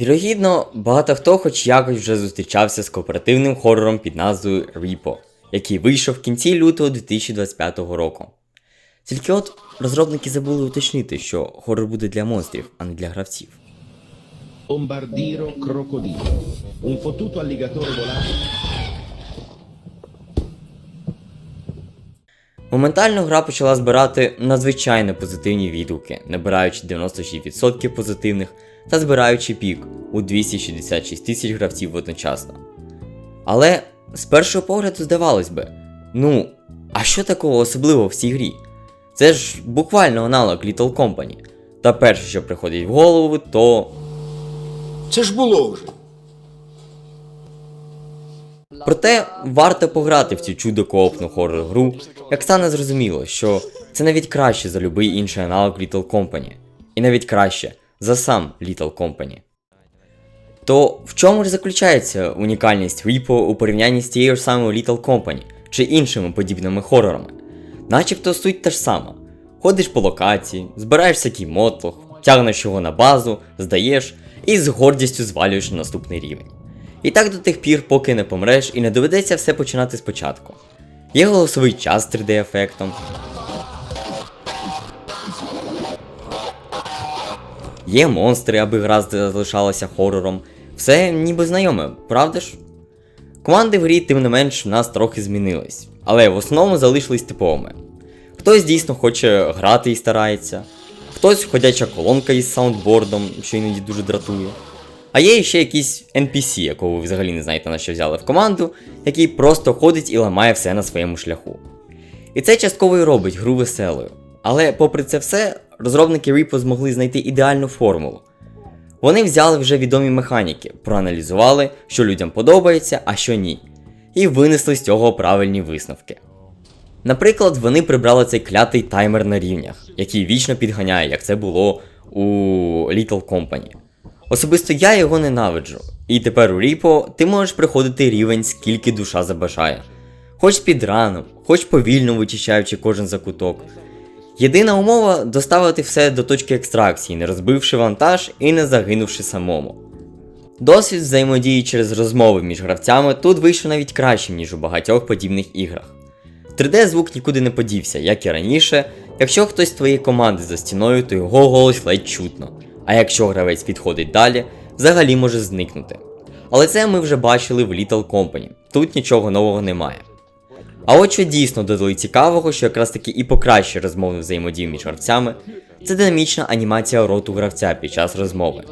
Вірогідно, багато хто хоч якось вже зустрічався з кооперативним хорором під назвою Repo, який вийшов в кінці лютого 2025 року. Тільки от розробники забули уточнити, що хорор буде для монстрів, а не для гравців. Bombardiro crocodilo. Un fottuto alligatore. Моментально гра почала збирати надзвичайно позитивні відгуки, набираючи 96% позитивних та збираючи пік у 266 тисяч гравців одночасно. Але з першого погляду здавалось би, ну, а що такого особливого в цій грі? Це ж буквально аналог Little Company. Та перше, що приходить в голову, то Це ж було вже. Проте варто пограти в цю чудо коопну хоррор гру, як стане зрозуміло, що це навіть краще за будь-який інший аналог Little Company, і навіть краще за сам Little Company. То в чому ж заключається унікальність Repo у порівнянні з тією ж самою Little Company чи іншими подібними хорорами? Начебто суть та ж сама. Ходиш по локації, збираєш всякий мотлох, тягнеш його на базу, здаєш і з гордістю звалюєш на наступний рівень. І так до тих пір, поки не помреш і не доведеться все починати спочатку. Є голосовий час 3D-ефектом. Є монстри, аби гра залишалася хорором. Все ніби знайоме, правда ж? Команди в грі, тим не менш, в нас трохи змінились, але в основному залишились типовими. Хтось дійсно хоче грати і старається, хтось ходяча колонка із саундбордом, що іноді дуже дратує. А є ще якийсь NPC, якого ви взагалі не знаєте на що взяли в команду, який просто ходить і ламає все на своєму шляху. І це частково і робить гру веселою. Але попри це все, розробники Repo змогли знайти ідеальну формулу. Вони взяли вже відомі механіки, проаналізували, що людям подобається, а що ні, і винесли з цього правильні висновки. Наприклад, вони прибрали цей клятий таймер на рівнях, який вічно підганяє, як це було у Little Company. Особисто я його ненавиджу, і тепер у Repo ти можеш приходити рівень скільки душа забажає. Хоч під раном, хоч повільно вичищаючи кожен закуток. Єдина умова доставити все до точки екстракції, не розбивши вантаж і не загинувши самому. Досвід взаємодії через розмови між гравцями тут вийшов навіть кращим, ніж у багатьох подібних іграх. 3D звук нікуди не подівся, як і раніше. Якщо хтось з твоєї команди за стіною, то його голос ледь чутно. А якщо гравець підходить далі, взагалі може зникнути. Але це ми вже бачили в Little Company, тут нічого нового немає. А от що дійсно додали цікавого, що якраз таки і покращує розмовну взаємодію між гравцями, це динамічна анімація роту гравця під час розмови.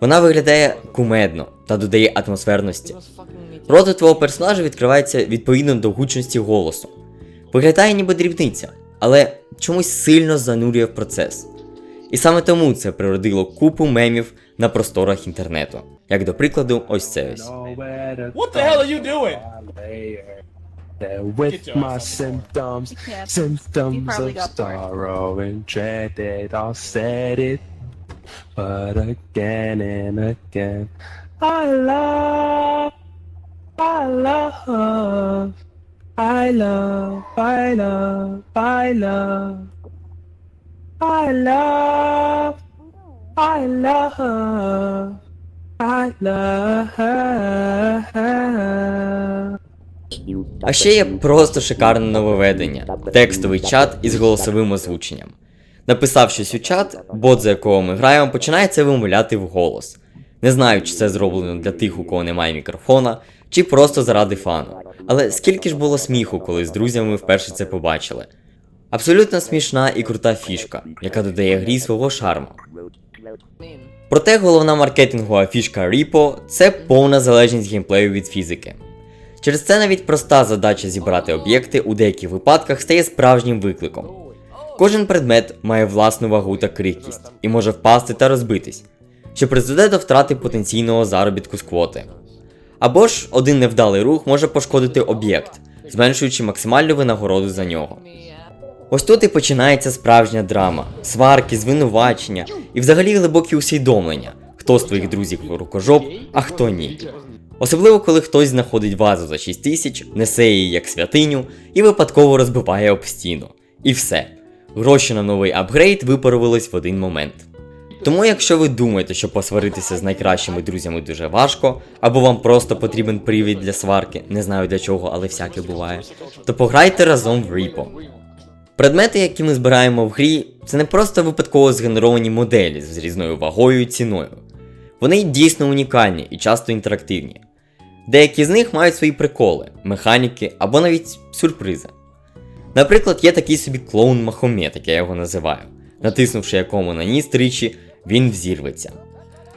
Вона виглядає кумедно та додає атмосферності. Рот у твого персонажа відкривається відповідно до гучності голосу. Виглядає ніби дрібниця, але чомусь сильно занурює в процес. І саме тому це природило купу мемів на просторах інтернету. Як до прикладу, ось це ось. What the hell are you doing? There with my ass on the symptoms, Yeah. Symptoms of got bored. sorrow and dread, it I said it, but again and again, I love, I love, I love, I love, I love, I love, I love, I love. А ще є просто шикарне нововведення текстовий чат із голосовим озвученням. Написав щось у чат, бот, за якого ми граємо, починає це вимовляти вголос. Не знаю, чи це зроблено для тих, у кого немає мікрофона, чи просто заради фану. Але скільки ж було сміху, коли з друзями вперше це побачили. Абсолютно смішна і крута фішка, яка додає грі свого шарму. Проте головна маркетингова фішка Repo – це повна залежність геймплею від фізики. Через це навіть проста задача зібрати об'єкти у деяких випадках стає справжнім викликом. Кожен предмет має власну вагу та крихкість і може впасти та розбитись, що призведе до втрати потенційного заробітку з квоти. Або ж один невдалий рух може пошкодити об'єкт, зменшуючи максимальну винагороду за нього. Ось тут і починається справжня драма, сварки, звинувачення і взагалі глибокі усвідомлення, хто з твоїх друзів рукожоп, а хто ні. Особливо, коли хтось знаходить вазу за 6 тисяч, несе її як святиню і випадково розбиває об стіну. І все. Гроші на новий апгрейд випарувались в один момент. Тому, якщо ви думаєте, що посваритися з найкращими друзями дуже важко, або вам просто потрібен привід для сварки, не знаю для чого, але всяке буває, то пограйте разом в Repo. Предмети, які ми збираємо в грі, це не просто випадково згенеровані моделі з різною вагою і ціною. Вони дійсно унікальні і часто інтерактивні. Деякі з них мають свої приколи, механіки або навіть сюрпризи. Наприклад, є такий собі клоун Махомет, як я його називаю, натиснувши якому на ніс тричі, він взірветься.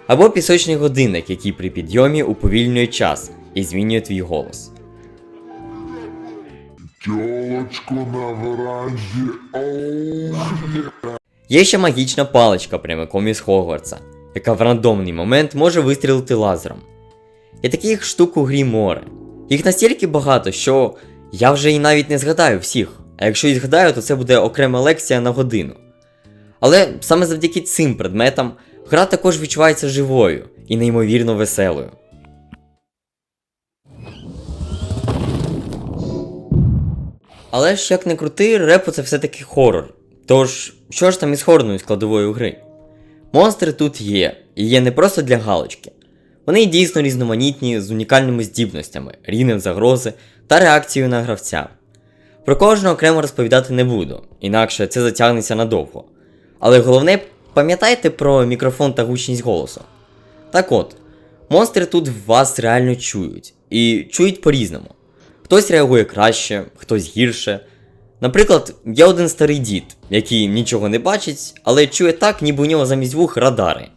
Або пісочний годинник, який при підйомі уповільнює час і змінює твій голос. Тілочку на веранді. Оу. Є ще магічна паличка прямиком із Хогвартса, яка в рандомний момент може вистрілити лазером. І таких штук у грі море. Їх настільки багато, що я вже і навіть не згадаю всіх, а якщо і згадаю, то це буде окрема лекція на годину. Але саме завдяки цим предметам гра також відчувається живою і неймовірно веселою. Але ж як не крути, репо це все-таки хорор. Тож, що ж там із хорною складовою гри? Монстри тут є, і є не просто для галочки. Вони дійсно різноманітні з унікальними здібностями, рівнем загрози та реакцією на гравця. Про кожного окремо розповідати не буду, інакше це затягнеться надовго. Але головне, пам'ятайте про мікрофон та гучність голосу. Так от, монстри тут вас реально чують, і чують по-різному. Хтось реагує краще, хтось гірше. Наприклад, є один старий дід, який нічого не бачить, але чує так, ніби у нього замість вух радари.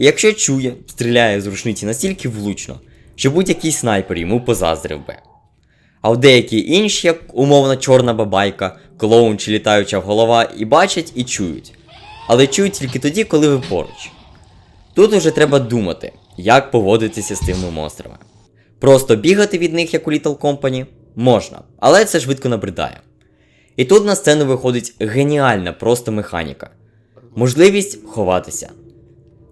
І якщо чує, стріляє з рушниці настільки влучно, що будь-який снайпер йому позаздрив би. А в деякі інші, як умовна чорна бабайка, клоун чи літаюча голова, і бачать, і чують. Але чують тільки тоді, коли ви поруч. Тут уже треба думати, як поводитися з тими монстрами. Просто бігати від них, як у Little Company, можна, але це швидко набридає. І тут на сцену виходить геніальна просто механіка. Можливість ховатися.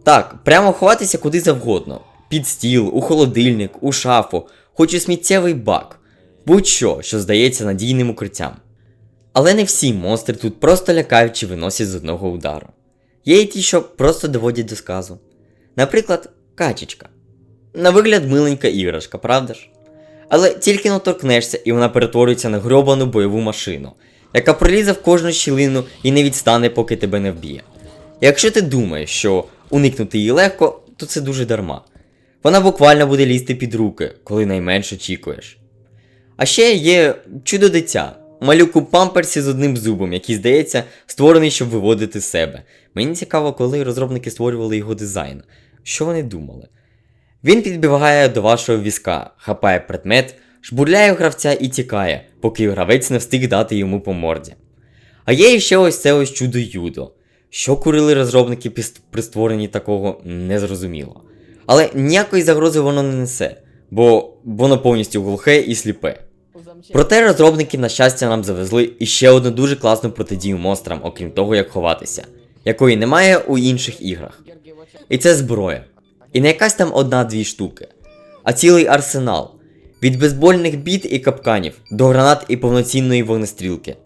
Так, прямо ховатися куди завгодно. Під стіл, у холодильник, у шафу, хоч у сміттєвий бак. Будь-що, що здається надійним укриттям. Але не всі монстри тут просто лякають чи виносять з одного удару. Є і ті, що просто доводять до сказу. Наприклад, качечка. На вигляд миленька іграшка, правда ж? Але тільки но торкнешся, і вона перетворюється на гробану бойову машину, яка пролізе в кожну щілину і не відстане, поки тебе не вб'є. Якщо ти думаєш, що уникнути її легко, то це дуже дарма. Вона буквально буде лізти під руки, коли найменше очікуєш. А ще є чудо дитя, малюк у памперсі з одним зубом, який, здається, створений, щоб виводити себе. Мені цікаво, коли розробники створювали його дизайн. Що вони думали? Він підбігає до вашого візка, хапає предмет, жбурляє гравця і тікає, поки гравець не встиг дати йому по морді. А є ще ось це ось чудо юдо. Що курили розробники при створенні такого, незрозуміло. Але ніякої загрози воно не несе, бо воно повністю глухе і сліпе. Проте розробники, на щастя, нам завезли іще одну дуже класну протидію монстрам, окрім того, як ховатися, якої немає у інших іграх. І це зброя. І не якась там одна-дві штуки, а цілий арсенал. Від безбольних біт і капканів до гранат і повноцінної вогнестрілки.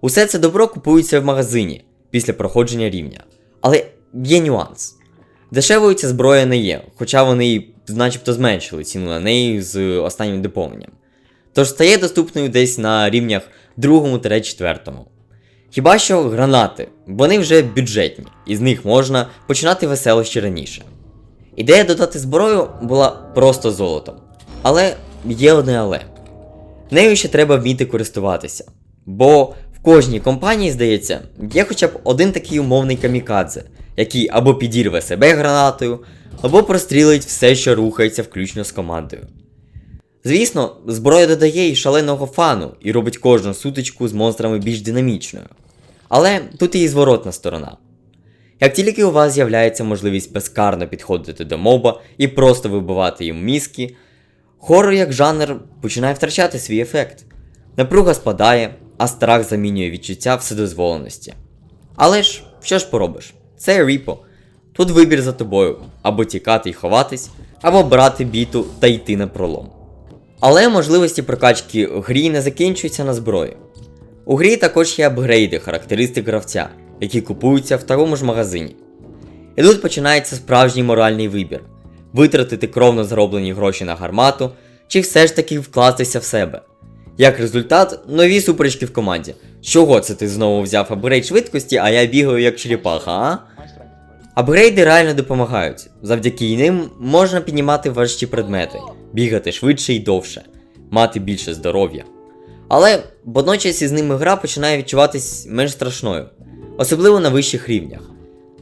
Усе це добро купується в магазині після проходження рівня. Але є нюанс. Дешевою ця зброя не є, хоча вони начебто зменшили ціну на неї з останнім доповненням. Тож стає доступною десь на рівнях 2-4. Хіба що гранати, вони вже бюджетні, і з них можна починати веселощі раніше. Ідея додати зброю була просто золотом. Але є одне але. Нею ще треба вміти користуватися. Бо кожній компанії, здається, є хоча б один такий умовний камікадзе, який або підірве себе гранатою, або прострілить все, що рухається включно з командою. Звісно, зброя додає і шаленого фану і робить кожну сутичку з монстрами більш динамічною. Але тут і зворотна сторона. Як тільки у вас з'являється можливість безкарно підходити до моба і просто вибивати їм мізки, хорор як жанр починає втрачати свій ефект. Напруга спадає, а страх замінює відчуття вседозволеності. Але ж, що ж поробиш? Це ріпо. Тут вибір за тобою або тікати і ховатись, або брати біту та йти на пролом. Але можливості прокачки в грі не закінчуються на зброї. У грі також є апгрейди характеристик гравця, які купуються в такому ж магазині. І тут починається справжній моральний вибір: витратити кровно зароблені гроші на гармату, чи все ж таки вкластися в себе. Як результат, нові суперечки в команді. Чого це ти знову взяв апгрейд швидкості, а я бігаю як черепаха, а? Апгрейди реально допомагають. Завдяки ним можна піднімати важчі предмети, бігати швидше і довше, мати більше здоров'я. Але водночас із ними гра починає відчуватись менш страшною, особливо на вищих рівнях.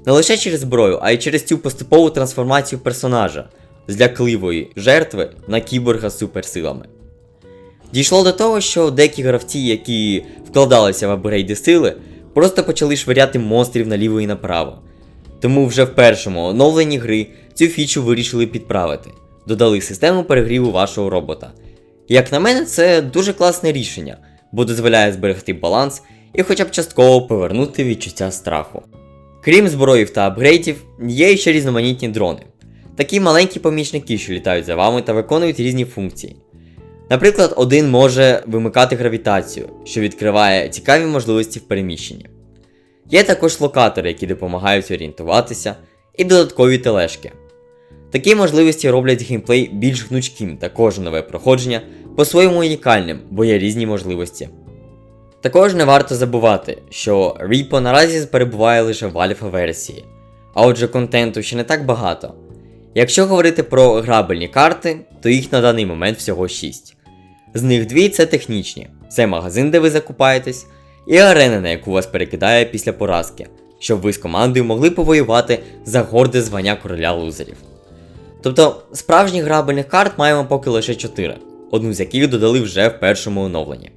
Не лише через зброю, а й через цю поступову трансформацію персонажа з лякливої жертви на кіборга з суперсилами. Дійшло до того, що деякі гравці, які вкладалися в апгрейди сили, просто почали швиряти монстрів наліво і направо. Тому вже в першому оновленні гри цю фічу вирішили підправити, додали систему перегріву вашого робота. Як на мене, це дуже класне рішення, бо дозволяє зберегти баланс і хоча б частково повернути відчуття страху. Крім зброїв та апгрейдів, є ще різноманітні дрони. Такі маленькі помічники, що літають за вами та виконують різні функції. Наприклад, один може вимикати гравітацію, що відкриває цікаві можливості в переміщенні. Є також локатори, які допомагають орієнтуватися, і додаткові тележки. Такі можливості роблять геймплей більш гнучким та кожне нове проходження по-своєму унікальним, бо є різні можливості. Також не варто забувати, що Repo наразі перебуває лише в альфа-версії, а отже контенту ще не так багато. Якщо говорити про грабельні карти, то їх на даний момент всього 6. З них дві це технічні: це магазин, де ви закупаєтесь, і арена, на яку вас перекидає після поразки, щоб ви з командою могли повоювати за горде звання короля лузерів. Тобто, справжніх грабельних карт маємо поки лише 4, одну з яких додали вже в першому оновленні.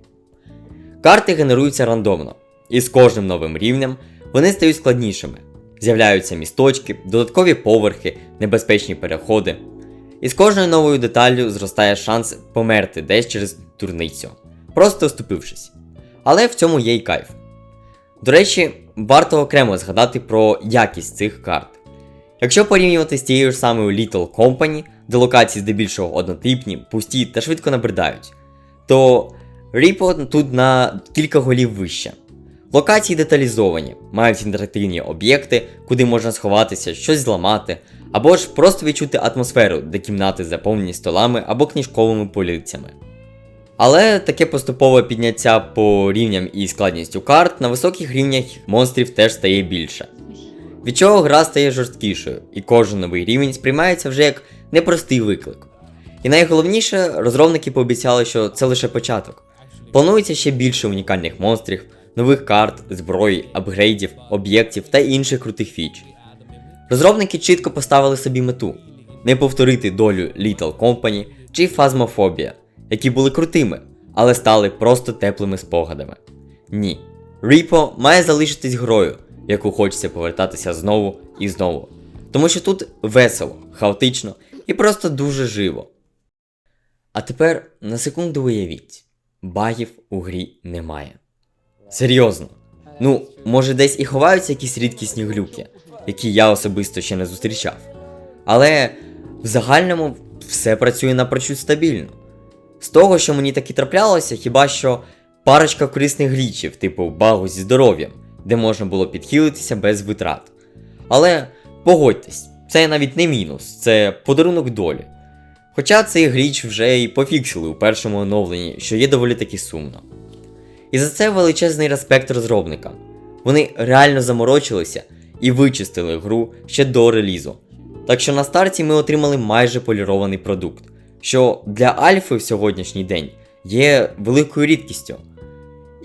Карти генеруються рандомно, і з кожним новим рівнем вони стають складнішими. З'являються місточки, додаткові поверхи, небезпечні переходи. І з кожною новою деталлю зростає шанс померти десь через дурницю, просто оступившись. Але в цьому є й кайф. До речі, варто окремо згадати про якість цих карт. Якщо порівнювати з тією ж самою Little Company, де локації здебільшого однотипні, пусті та швидко набридають, то Repo тут на кілька голів вище. Локації деталізовані, мають інтерактивні об'єкти, куди можна сховатися, щось зламати, або ж просто відчути атмосферу, де кімнати заповнені столами або книжковими полицями. Але таке поступове підняття по рівням і складністю карт на високих рівнях монстрів теж стає більше. Від чого гра стає жорсткішою, і кожен новий рівень сприймається вже як непростий виклик. І найголовніше, розробники пообіцяли, що це лише початок. Планується ще більше унікальних монстрів, нових карт, зброї, апгрейдів, об'єктів та інших крутих фіч. Розробники чітко поставили собі мету не повторити долю Little Company чи Phasmophobia, які були крутими, але стали просто теплими спогадами. Ні. Repo має залишитись грою, яку хочеться повертатися знову і знову. Тому що тут весело, хаотично і просто дуже живо. А тепер на секунду уявіть, багів у грі немає. Серйозно. Ну, може десь і ховаються якісь рідкісні глюки, які я особисто ще не зустрічав. Але в загальному все працює напрочуд стабільно. З того, що мені таки траплялося, хіба що парочка корисних глічів, типу багу зі здоров'ям, де можна було підхилитися без витрат. Але погодьтесь, це навіть не мінус, це подарунок долі. Хоча цей гліч вже і пофіксили у першому оновленні, що є доволі таки сумно. І за це величезний респект розробникам. Вони реально заморочилися і вичистили гру ще до релізу. Так що на старті ми отримали майже полірований продукт, що для Альфи в сьогоднішній день є великою рідкістю.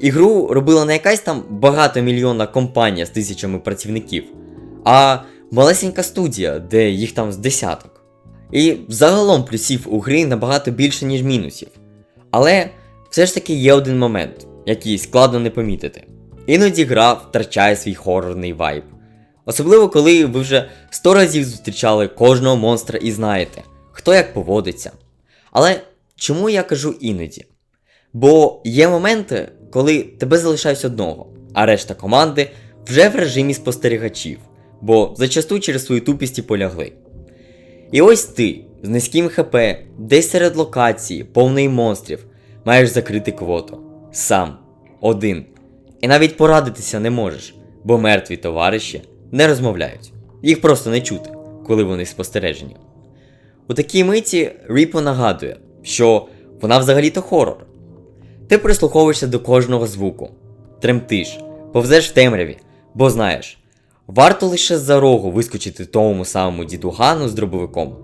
Ігру робила не якась там багатомільйонна компанія з тисячами працівників, а малесенька студія, де їх там з десяток. І загалом плюсів у гри набагато більше, ніж мінусів. Але все ж таки є один момент, який складно не помітити. Іноді гра втрачає свій хорорний вайб. Особливо коли ви вже 100 разів зустрічали кожного монстра і знаєте, хто як поводиться. Але чому я кажу іноді? Бо є моменти, коли тебе залишають одного, а решта команди вже в режимі спостерігачів, бо зачасту через свою тупість і полягли. І ось ти з низьким ХП, десь серед локації, повної монстрів, маєш закрити квоту. Сам, один. І навіть порадитися не можеш, бо мертві товариші не розмовляють. Їх просто не чути, коли вони спостережені. У такій миті Ріпо нагадує, що вона взагалі-то хорор. Ти прислуховуєшся до кожного звуку, тремтиш, повзеш в темряві, бо знаєш, варто лише з-за рогу вискочити тому самому дідугану з дробовиком,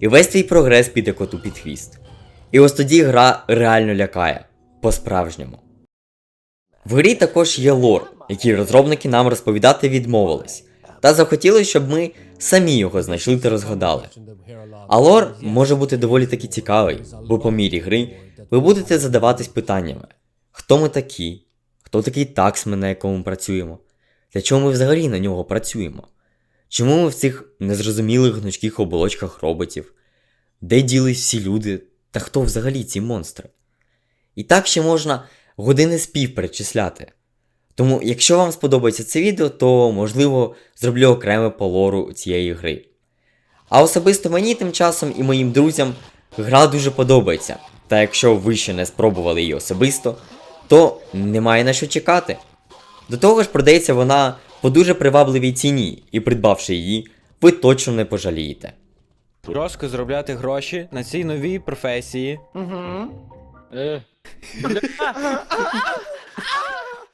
і весь твій прогрес піде коту під хвіст. І ось тоді гра реально лякає по-справжньому. В грі також є лор, який розробники нам розповідати відмовились, та захотіли, щоб ми самі його знайшли та розгадали. А лор може бути доволі таки цікавий, бо по мірі гри ви будете задаватись питаннями: хто ми такі, хто такий таксмен, на якому працюємо, для чого ми взагалі на нього працюємо? Чому ми в цих незрозумілих гнучких оболочках роботів? Де ділись всі люди, та хто взагалі ці монстри? І так ще можна години спів перечисляти. Тому, якщо вам сподобається це відео, то можливо зроблю окреме по лору цієї гри. А особисто мені тим часом і моїм друзям гра дуже подобається. Та якщо ви ще не спробували її особисто, то немає на що чекати. До того ж, продається вона по дуже привабливій ціні, і придбавши її, ви точно не пожалієте. Жорстко заробляти гроші на цій новій професії.